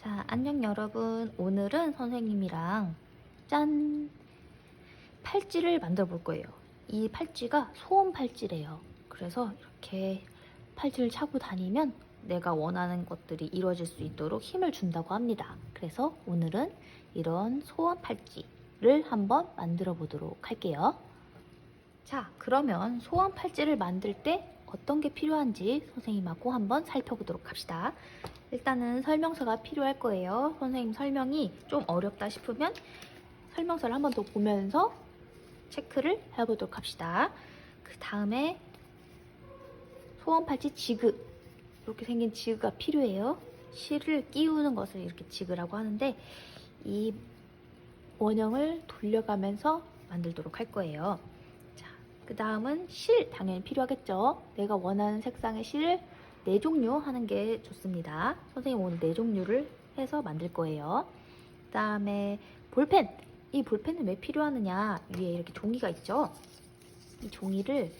자, 안녕 여러분. 오늘은 선생님이랑 짠! 팔찌를 만들어 볼 거예요. 이 팔찌가 소원 팔찌래요. 그래서 이렇게 팔찌를 차고 다니면 내가 원하는 것들이 이루어질 수 있도록 힘을 준다고 합니다. 그래서 오늘은 이런 소원 팔찌를 한번 만들어 보도록 할게요. 자, 그러면 소원 팔찌를 만들 때 어떤 게 필요한지 선생님하고 한번 살펴보도록 합시다. 일단은 설명서가 필요할 거예요. 선생님 설명이 좀 어렵다 싶으면 설명서를 한 번 더 보면서 체크를 해보도록 합시다. 그 다음에 소원 팔찌 지그 이렇게 생긴 지그가 필요해요. 실을 끼우는 것을 이렇게 지그라고 하는데 이 원형을 돌려가면서 만들도록 할 거예요. 자, 그 다음은 실 당연히 필요하겠죠. 내가 원하는 색상의 실을 네 종류 하는 게 좋습니다. 선생님 오늘 네 종류를 해서 만들 거예요. 그 다음에 볼펜. 이 볼펜은 왜 필요하느냐? 위에 이렇게 종이가 있죠? 이 종이를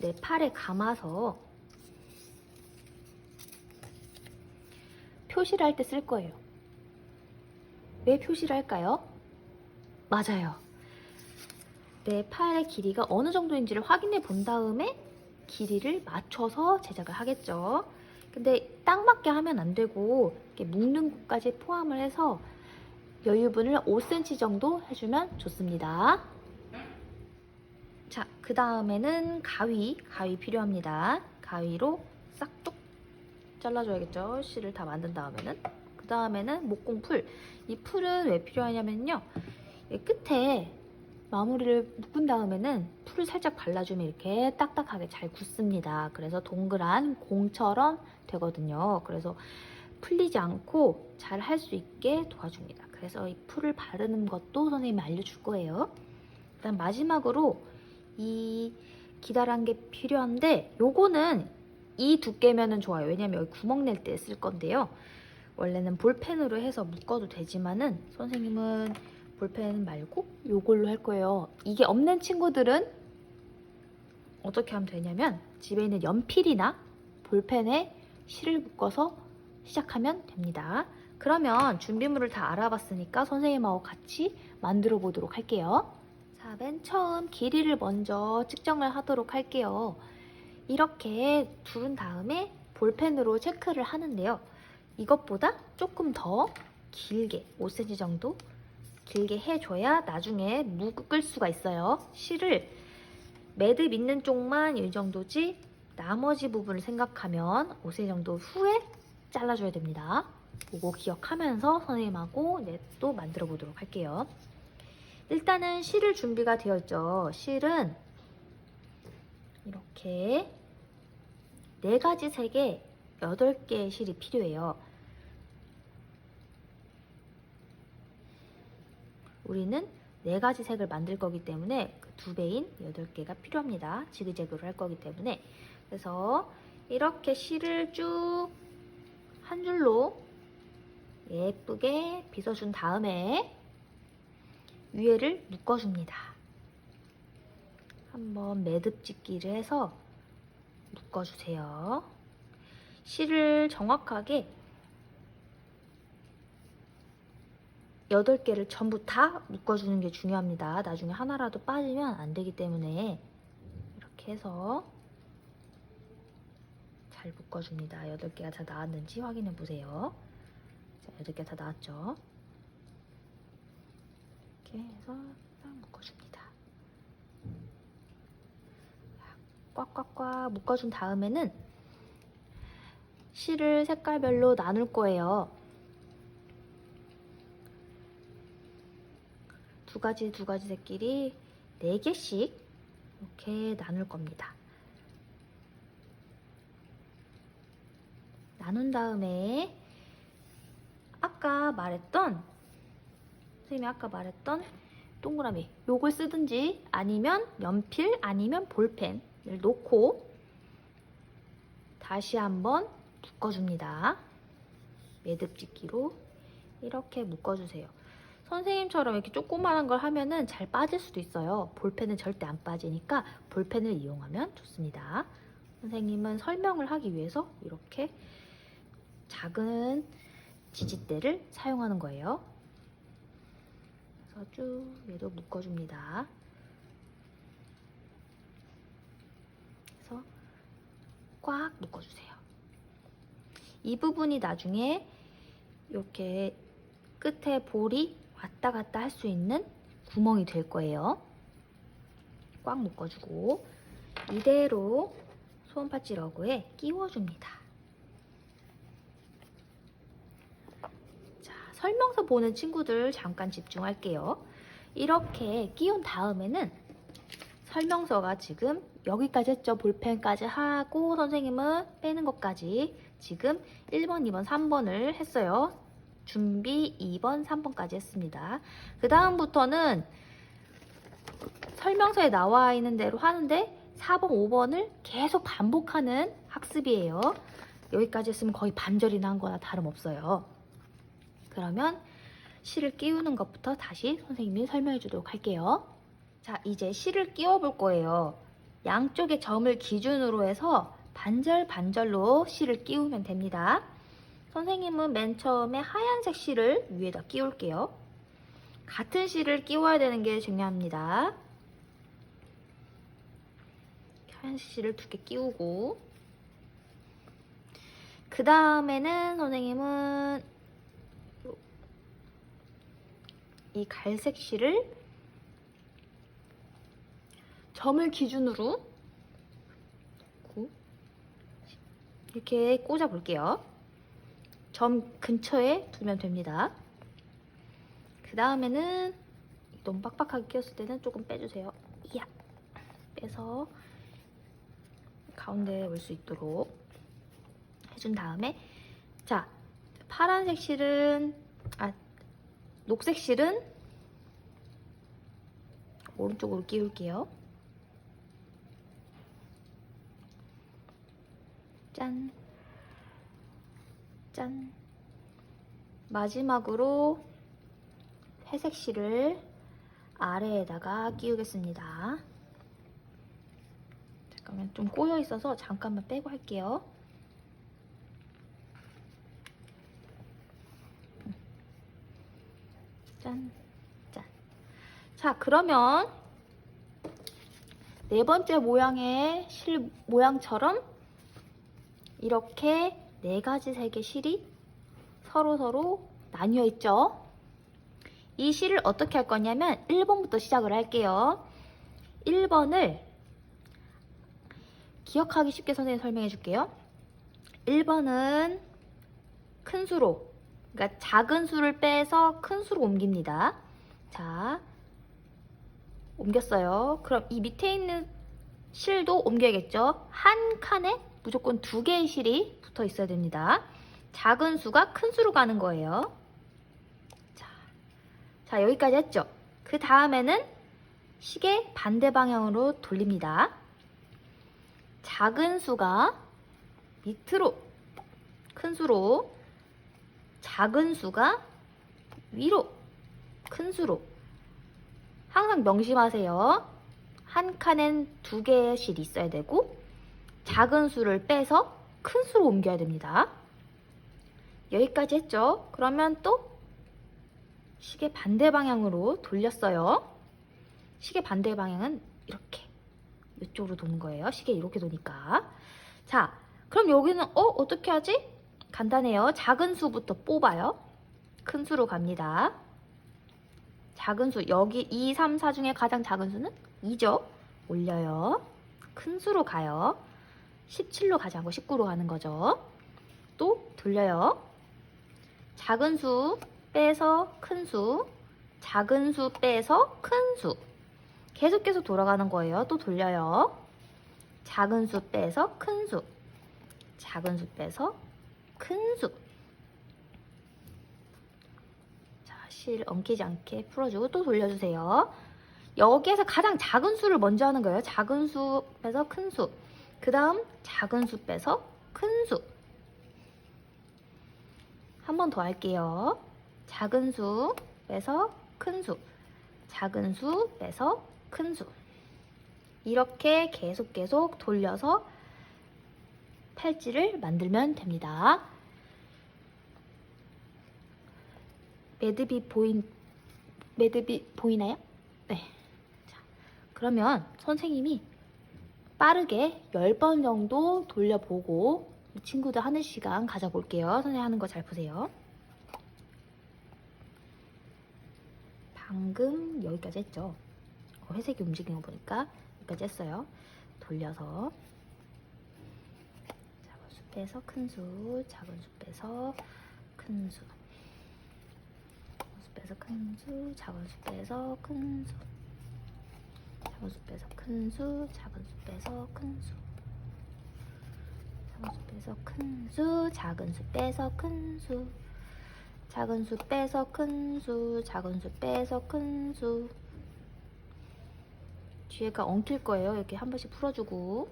내 팔에 감아서 표시를 할 때 쓸 거예요. 왜 표시를 할까요? 맞아요. 내 팔의 길이가 어느 정도인지를 확인해 본 다음에 길이를 맞춰서 제작을 하겠죠. 근데 딱 맞게 하면 안 되고 이렇게 묶는 곳까지 포함을 해서 여유분을 5cm 정도 해주면 좋습니다. 자, 그 다음에는 가위, 가위 필요합니다. 가위로 싹둑 잘라줘야겠죠. 실을 다 만든 다음에는. 그 다음에는 목공풀. 이 풀은 왜 필요하냐면요. 이 끝에 마무리를 묶은 다음에는 풀을 살짝 발라주면 이렇게 딱딱하게 잘 굳습니다. 그래서 동그란 공처럼 되거든요. 그래서 풀리지 않고 잘 할 수 있게 도와줍니다. 그래서 이 풀을 바르는 것도 선생님이 알려줄 거예요. 그다음 마지막으로 이 기다란 게 필요한데 요거는 이 두께면은 좋아요. 왜냐면 여기 구멍 낼 때 쓸 건데요. 원래는 볼펜으로 해서 묶어도 되지만은 선생님은 볼펜 말고 요걸로 할 거예요. 이게 없는 친구들은 어떻게 하면 되냐면 집에 있는 연필이나 볼펜에 실을 묶어서 시작하면 됩니다. 그러면 준비물을 다 알아봤으니까 선생님하고 같이 만들어 보도록 할게요. 자, 맨 처음 길이를 먼저 측정을 하도록 할게요. 이렇게 두른 다음에 볼펜으로 체크를 하는데요. 이것보다 조금 더 길게 5cm 정도 길게 해줘야 나중에 묶을 수가 있어요. 실을 매듭 있는 쪽만 이 정도지 나머지 부분을 생각하면 5cm 정도 후에 잘라줘야 됩니다. 그거 기억하면서 선생님하고 네, 또 만들어 보도록 할게요. 일단은 실을 준비가 되어 있죠. 실은 이렇게 네 가지 색의 8개의 실이 필요해요. 우리는 네 가지 색을 만들 거기 때문에 그 두 배인 8개가 필요합니다. 지그재그로 할 거기 때문에. 그래서 이렇게 실을 쭉 한 줄로 예쁘게 빗어준 다음에 위에를 묶어줍니다. 한번 매듭 짓기를 해서 묶어주세요. 실을 정확하게 8개를 전부 다 묶어주는 게 중요합니다. 나중에 하나라도 빠지면 안 되기 때문에 이렇게 해서 잘 묶어줍니다. 8개가 다 나왔는지 확인해 보세요. 자, 8개 다 나왔죠? 이렇게 해서 딱 묶어줍니다. 자, 꽉꽉꽉 묶어준 다음에는 실을 색깔별로 나눌 거예요. 두 가지 두 가지 색끼리 네 개씩 이렇게 나눌 겁니다. 나눈 다음에 아까 말했던 선생님이 아까 말했던 동그라미 요걸 쓰든지 아니면 연필 아니면 볼펜을 놓고 다시 한번 묶어줍니다. 매듭짓기로 이렇게 묶어주세요. 선생님처럼 이렇게 조그만한 걸 하면은 잘 빠질 수도 있어요. 볼펜은 절대 안 빠지니까 볼펜을 이용하면 좋습니다. 선생님은 설명을 하기 위해서 이렇게 작은 지지대를 사용하는 거예요. 그래서 쭉 얘도 묶어줍니다. 그래서 꽉 묶어주세요. 이 부분이 나중에 이렇게 끝에 볼이 왔다 갔다 할 수 있는 구멍이 될 거예요. 꽉 묶어주고 이대로 소원파츠 러그에 끼워줍니다. 자, 설명서 보는 친구들 잠깐 집중할게요. 이렇게 끼운 다음에는 설명서가 지금 여기까지 했죠. 볼펜까지 하고 선생님은 빼는 것까지 지금 1번, 2번, 3번을 했어요. 준비 2번, 3번까지 했습니다. 그 다음부터는 설명서에 나와 있는 대로 하는데 4번, 5번을 계속 반복하는 학습이에요. 여기까지 했으면 거의 반절이나 한 거나 다름없어요. 그러면 실을 끼우는 것부터 다시 선생님이 설명해 주도록 할게요. 자, 이제 실을 끼워 볼 거예요. 양쪽의 점을 기준으로 해서 반절 반절로 실을 끼우면 됩니다. 선생님은 맨 처음에 하얀색 실을 위에다 끼울게요. 같은 실을 끼워야 되는 게 중요합니다. 하얀색 실을 두 개 끼우고 그 다음에는 선생님은 이 갈색 실을 점을 기준으로 이렇게 꽂아 볼게요. 점 근처에 두면 됩니다. 그 다음에는 너무 빡빡하게 끼웠을 때는 조금 빼주세요. 이야 빼서 가운데에 올 수 있도록 해준 다음에 자 파란색 실은 아 녹색 실은 오른쪽으로 끼울게요. 짠. 짠. 마지막으로 회색 실을 아래에다가 끼우겠습니다. 잠깐만 좀 꼬여 있어서 잠깐만 빼고 할게요. 짠, 짠. 자, 그러면 네 번째 모양의 실 모양처럼 이렇게 네 가지 색의 실이 서로 서로 나뉘어 있죠. 이 실을 어떻게 할 거냐면 1번부터 시작을 할게요. 1번을 기억하기 쉽게 선생님 설명해 줄게요. 1번은 큰 수로, 그러니까 작은 수를 빼서 큰 수로 옮깁니다. 자, 옮겼어요. 그럼 이 밑에 있는 실도 옮겨야겠죠? 한 칸에 무조건 두 개의 실이 붙어 있어야 됩니다. 작은 수가 큰 수로 가는 거예요. 자, 자 여기까지 했죠? 그 다음에는 시계 반대 방향으로 돌립니다. 작은 수가 밑으로, 큰 수로, 작은 수가 위로, 큰 수로. 항상 명심하세요. 한 칸엔 두 개의 실이 있어야 되고, 작은 수를 빼서 큰 수로 옮겨야 됩니다. 여기까지 했죠? 그러면 또 시계 반대 방향으로 돌렸어요. 시계 반대 방향은 이렇게 이쪽으로 도는 거예요. 시계 이렇게 도니까. 자, 그럼 여기는 어 어떻게 하지? 간단해요. 작은 수부터 뽑아요. 큰 수로 갑니다. 작은 수 여기 2, 3, 4 중에 가장 작은 수는 2죠. 올려요. 큰 수로 가요. 17로 가지 않고 19로 가는 거죠. 또 돌려요. 작은 수 빼서 큰 수, 작은 수 빼서 큰 수. 계속 계속 돌아가는 거예요. 또 돌려요. 작은 수 빼서 큰 수, 작은 수 빼서 큰 수. 자, 실 엉키지 않게 풀어주고 또 돌려주세요. 여기에서 가장 작은 수를 먼저 하는 거예요. 작은 수 빼서 큰 수. 그 다음 작은 수 빼서 큰 수. 한 번 더 할게요. 작은 수 빼서 큰 수. 작은 수 빼서 큰 수. 이렇게 계속 계속 돌려서 팔찌를 만들면 됩니다. 매듭이 보인 매듭이 보이나요? 네. 자, 그러면 선생님이 빠르게 10번 정도 돌려보고 이 친구들 하는 시간 가져볼게요. 선생님 하는 거 잘 보세요. 방금 여기까지 했죠. 어, 회색이 움직이는 거 보니까 여기까지 했어요. 돌려서 작은 수 빼서 큰 수, 작은 수 빼서 큰 수. 작은 수 빼서 큰 수, 작은 수 빼서 큰 수. 작은 수 빼서 큰 수, 작은 수 빼서 큰 수. 작은 수 빼서 큰 수, 작은 수 빼서 큰 수. 작은 수 빼서 큰 수, 작은 수 빼서 큰 수. 뒤에가 엉킬 거예요. 이렇게 한 번씩 풀어주고.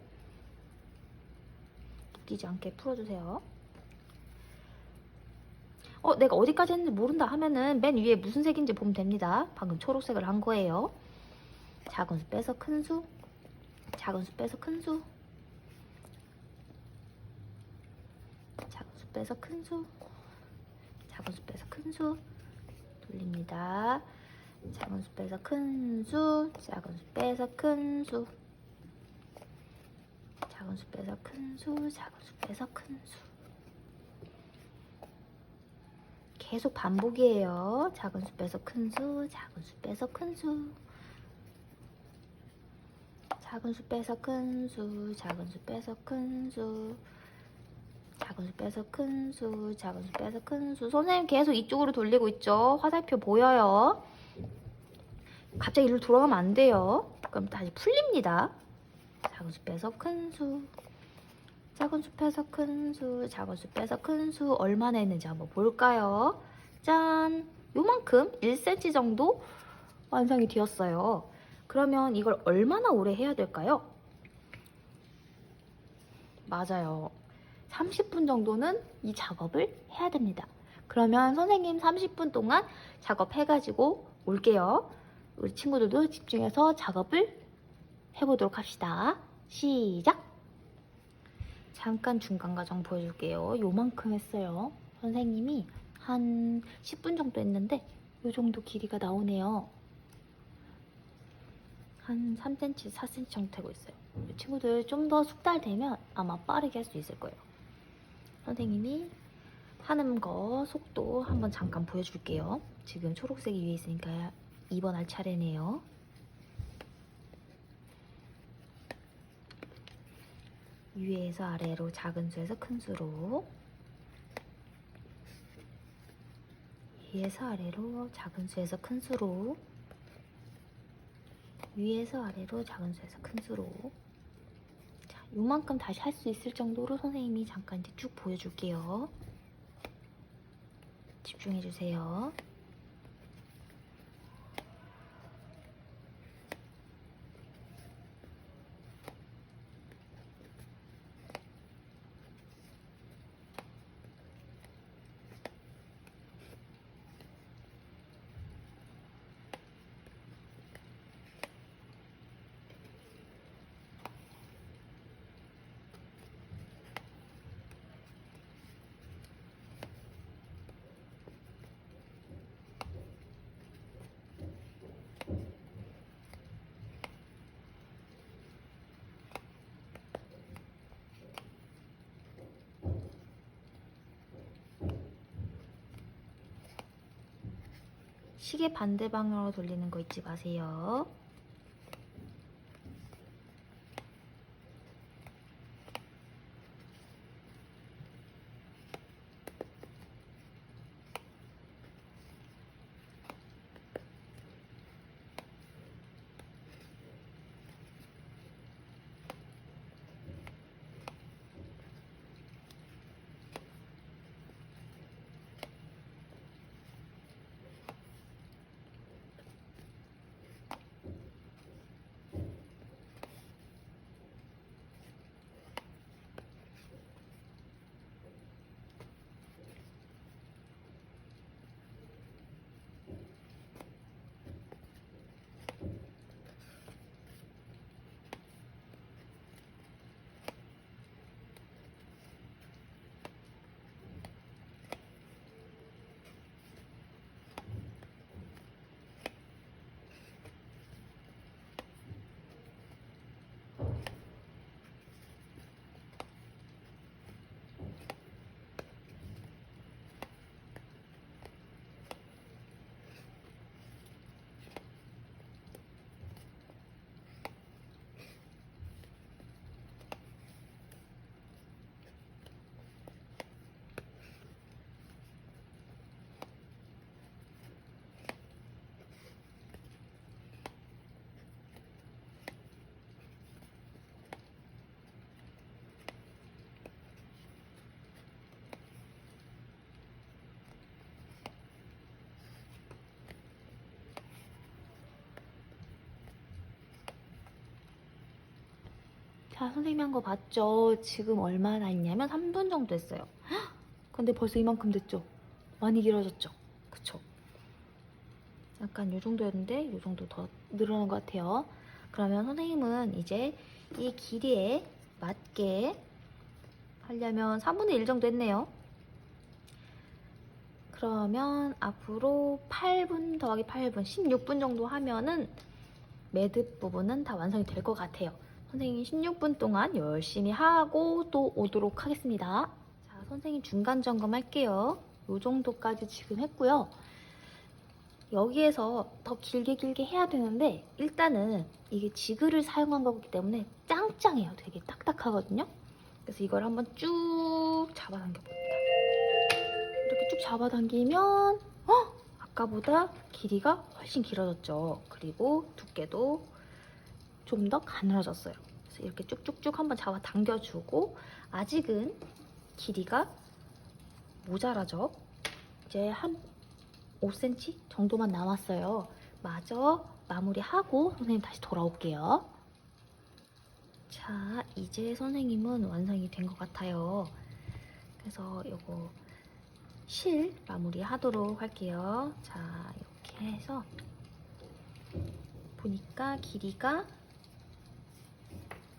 웃기지 않게 풀어주세요. 어, 내가 어디까지 했는지 모른다 하면은 맨 위에 무슨 색인지 보면 됩니다. 방금 초록색을 한 거예요. 작은 수 빼서 큰 수, 작은 수 빼서 큰 수, 작은 수 빼서 큰 수, 작은 수 빼서 큰 수, 돌립니다. 작은 수 빼서 큰 수, 작은 수 빼서 큰 수, 작은 수 빼서 큰 수, 작은 수 빼서 큰 수. 계속 반복이에요. 작은 수 빼서 큰 수, 작은 수 빼서 큰 수. 작은 수 빼서 큰 수, 작은 수 빼서 큰 수. 작은 수 빼서 큰 수, 작은 수 빼서 큰 수. 선생님 계속 이쪽으로 돌리고 있죠? 화살표 보여요? 갑자기 이리로 돌아가면 안 돼요. 그럼 다시 풀립니다. 작은 수 빼서 큰 수, 작은 수 빼서 큰 수, 작은 수 빼서 큰 수 얼마나 했는지 한번 볼까요? 짠! 요만큼 1cm 정도 완성이 되었어요. 그러면 이걸 얼마나 오래 해야 될까요? 맞아요. 30분 정도는 이 작업을 해야 됩니다. 그러면 선생님 30분 동안 작업해가지고 올게요. 우리 친구들도 집중해서 작업을 해보도록 합시다. 시작! 잠깐 중간 과정 보여줄게요. 요만큼 했어요. 선생님이 한 10분 정도 했는데 요 정도 길이가 나오네요. 한 3cm, 4cm 정도 되고 있어요. 이 친구들 좀 더 숙달되면 아마 빠르게 할 수 있을 거예요. 선생님이 하는 거 속도 한번 잠깐 보여줄게요. 지금 초록색이 위에 있으니까 2번 할 차례네요. 위에서 아래로 작은 수에서 큰 수로 위에서 아래로 작은 수에서 큰 수로 위에서 아래로 작은 수에서 큰 수로 자, 요만큼 다시 할 수 있을 정도로 선생님이 잠깐 이제 쭉 보여줄게요. 집중해주세요. 시계 반대 방향으로 돌리는 거 잊지 마세요. 자, 선생님이 한 거 봤죠? 지금 얼마나 있냐면 3분 정도 했어요. 헉! 근데 벌써 이만큼 됐죠? 많이 길어졌죠? 그쵸? 약간 요 정도였는데 요 정도 더 늘어난 것 같아요. 그러면 선생님은 이제 이 길이에 맞게 하려면 3분의 1 정도 했네요. 그러면 앞으로 8분 더하기 8분, 16분 정도 하면은 매듭 부분은 다 완성이 될 것 같아요. 선생님 16분 동안 열심히 하고 또 오도록 하겠습니다. 자, 선생님 중간 점검 할게요. 요 정도까지 지금 했고요. 여기에서 더 길게 길게 해야 되는데 일단은 이게 지그를 사용한 거기 때문에 짱짱해요. 되게 딱딱하거든요. 그래서 이걸 한번 쭉 잡아당겨 봅니다. 이렇게 쭉 잡아당기면 어? 아까보다 길이가 훨씬 길어졌죠. 그리고 두께도 좀 더 가늘어졌어요. 그래서 이렇게 쭉쭉쭉 한번 잡아 당겨주고 아직은 길이가 모자라죠. 이제 한 5cm 정도만 남았어요. 마저 마무리하고 선생님 다시 돌아올게요. 자, 이제 선생님은 완성이 된 것 같아요. 그래서 요거 실 마무리 하도록 할게요. 자, 이렇게 해서 보니까 길이가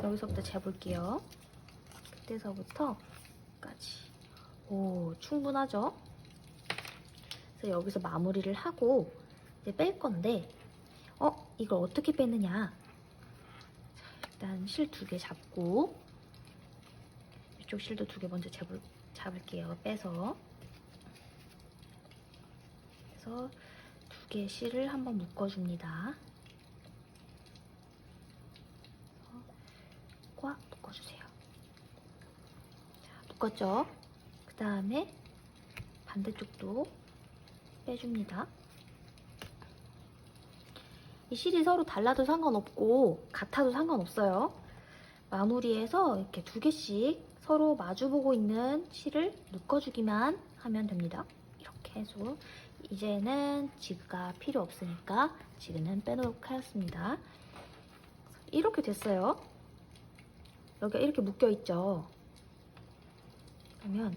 여기서부터 재볼게요. 그때서부터까지. 오, 충분하죠? 그래서 여기서 마무리를 하고 이제 뺄 건데, 어, 이걸 어떻게 빼느냐? 자, 일단 실 두 개 잡고, 이쪽 실도 두 개 먼저 잡을, 잡을게요. 빼서. 그래서 두 개 실을 한번 묶어줍니다. 꽉 묶어주세요. 자, 묶었죠? 그 다음에 반대쪽도 빼줍니다. 이 실이 서로 달라도 상관없고 같아도 상관없어요. 마무리해서 이렇게 두 개씩 서로 마주보고 있는 실을 묶어주기만 하면 됩니다. 이렇게 해서 이제는 지그가 필요 없으니까 지그는 빼놓도록 하였습니다. 이렇게 됐어요. 여기가 이렇게 묶여 있죠. 그러면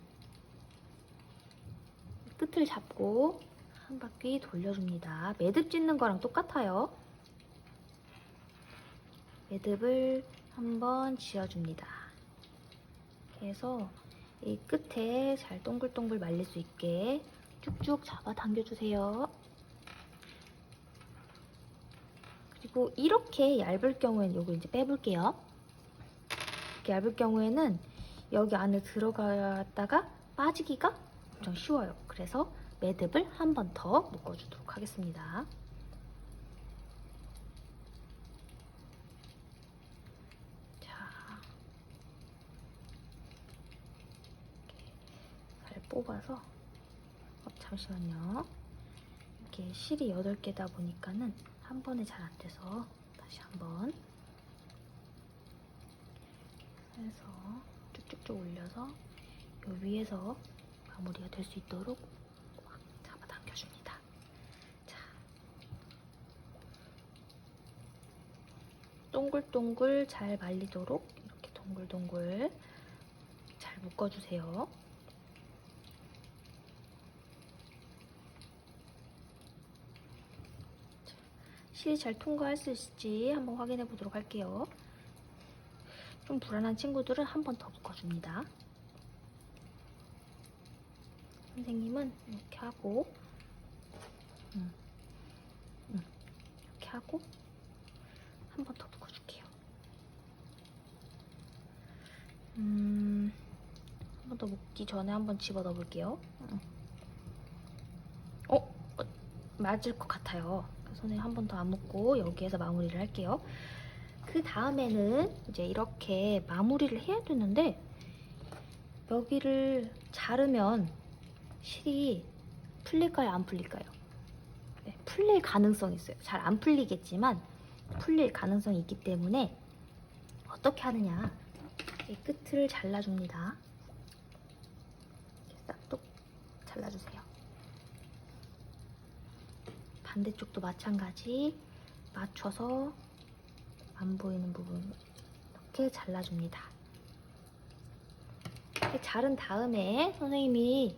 끝을 잡고 한 바퀴 돌려줍니다. 매듭 짓는 거랑 똑같아요. 매듭을 한번 지어줍니다. 해서 이 끝에 잘 동글동글 말릴 수 있게 쭉쭉 잡아 당겨주세요. 그리고 이렇게 얇을 경우에는 이거 이제 빼볼게요. 이렇게 얇을 경우에는 여기 안에 들어갔다가 빠지기가 엄청 쉬워요. 그래서 매듭을 한 번 더 묶어주도록 하겠습니다. 자, 이렇게 잘 뽑아서 어, 잠시만요. 이렇게 실이 8개다 보니까는 한 번에 잘 안 돼서 다시 한번 해서 쭉쭉쭉 올려서 요 위에서 마무리가 될 수 있도록 꽉 잡아당겨줍니다. 자, 동글동글 잘 말리도록 이렇게 동글동글 잘 묶어주세요. 실이 잘 통과할 수 있을지 한번 확인해 보도록 할게요. 좀 불안한 친구들은 한 번 더 묶어줍니다. 선생님은 이렇게 하고 음, 음, 이렇게 하고 한 번 더 묶어줄게요. 음, 한 번 더 묶기 전에 한 번 집어 넣어볼게요. 음. 어? 어? 맞을 것 같아요. 손에 한 번 더 안 묶고 여기에서 마무리를 할게요. 그 다음에는 이제 이렇게 마무리를 해야 되는데 여기를 자르면 실이 풀릴까요? 안 풀릴까요? 네, 풀릴 가능성이 있어요. 잘 안 풀리겠지만 풀릴 가능성이 있기 때문에 어떻게 하느냐 이 끝을 잘라줍니다. 싹둑 잘라주세요. 반대쪽도 마찬가지 맞춰서 안 보이는 부분 이렇게 잘라줍니다. 이렇게 자른 다음에 선생님이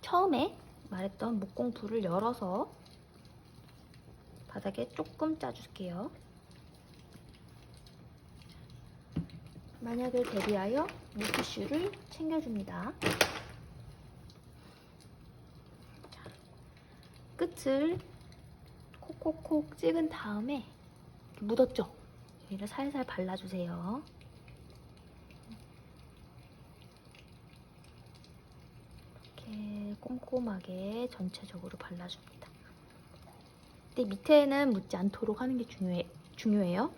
처음에 말했던 목공풀을 열어서 바닥에 조금 짜줄게요. 만약을 대비하여 물티슈를 챙겨줍니다. 자, 끝을 콕콕콕 찍은 다음에 묻었죠? 여기를 살살 발라주세요. 이렇게 꼼꼼하게 전체적으로 발라줍니다. 근데 밑에는 묻지 않도록 하는 게 중요해, 중요해요.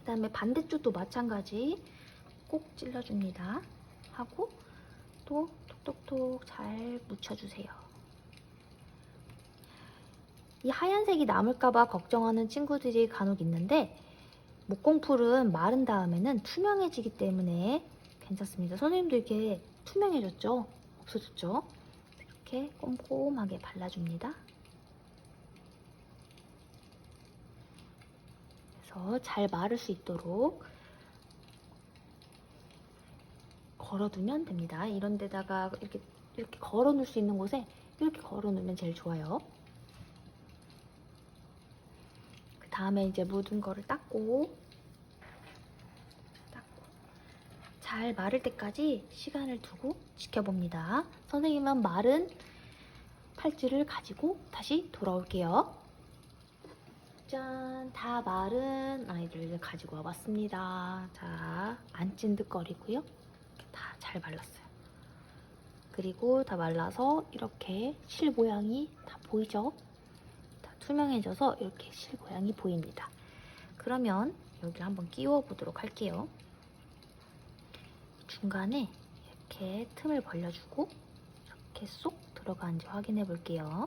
그 다음에 반대쪽도 마찬가지 꼭 찔러줍니다. 하고 또 톡톡톡 잘 묻혀주세요. 이 하얀색이 남을까봐 걱정하는 친구들이 간혹 있는데 목공풀은 마른 다음에는 투명해지기 때문에 괜찮습니다. 선생님도 이렇게 투명해졌죠? 없어졌죠? 이렇게 꼼꼼하게 발라줍니다. 그래서 잘 마를 수 있도록 걸어두면 됩니다. 이런 데다가 이렇게 이렇게 걸어 놓을 수 있는 곳에 이렇게 걸어 놓으면 제일 좋아요. 그 다음에 이제 묻은 거를 닦고 닦고 잘 마를 때까지 시간을 두고 지켜봅니다. 선생님은 마른 팔찌를 가지고 다시 돌아올게요. 짠, 다 마른 아이들을 가지고 와봤습니다. 자, 안 찐득거리고요. 다 잘 말랐어요. 그리고 다 말라서 이렇게 실 모양이 다 보이죠? 다 투명해져서 이렇게 실 모양이 보입니다. 그러면 여기 한번 끼워 보도록 할게요. 중간에 이렇게 틈을 벌려주고 이렇게 쏙 들어가는지 확인해 볼게요.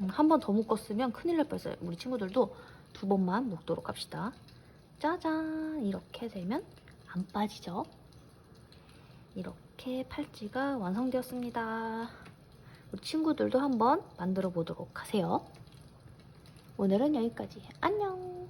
음, 한번 더 묶었으면 큰일 날 뻔했어요. 우리 친구들도 두 번만 묶도록 합시다. 짜잔! 이렇게 되면 안 빠지죠? 이렇게 팔찌가 완성되었습니다. 우리 친구들도 한번 만들어 보도록 하세요. 오늘은 여기까지. 안녕!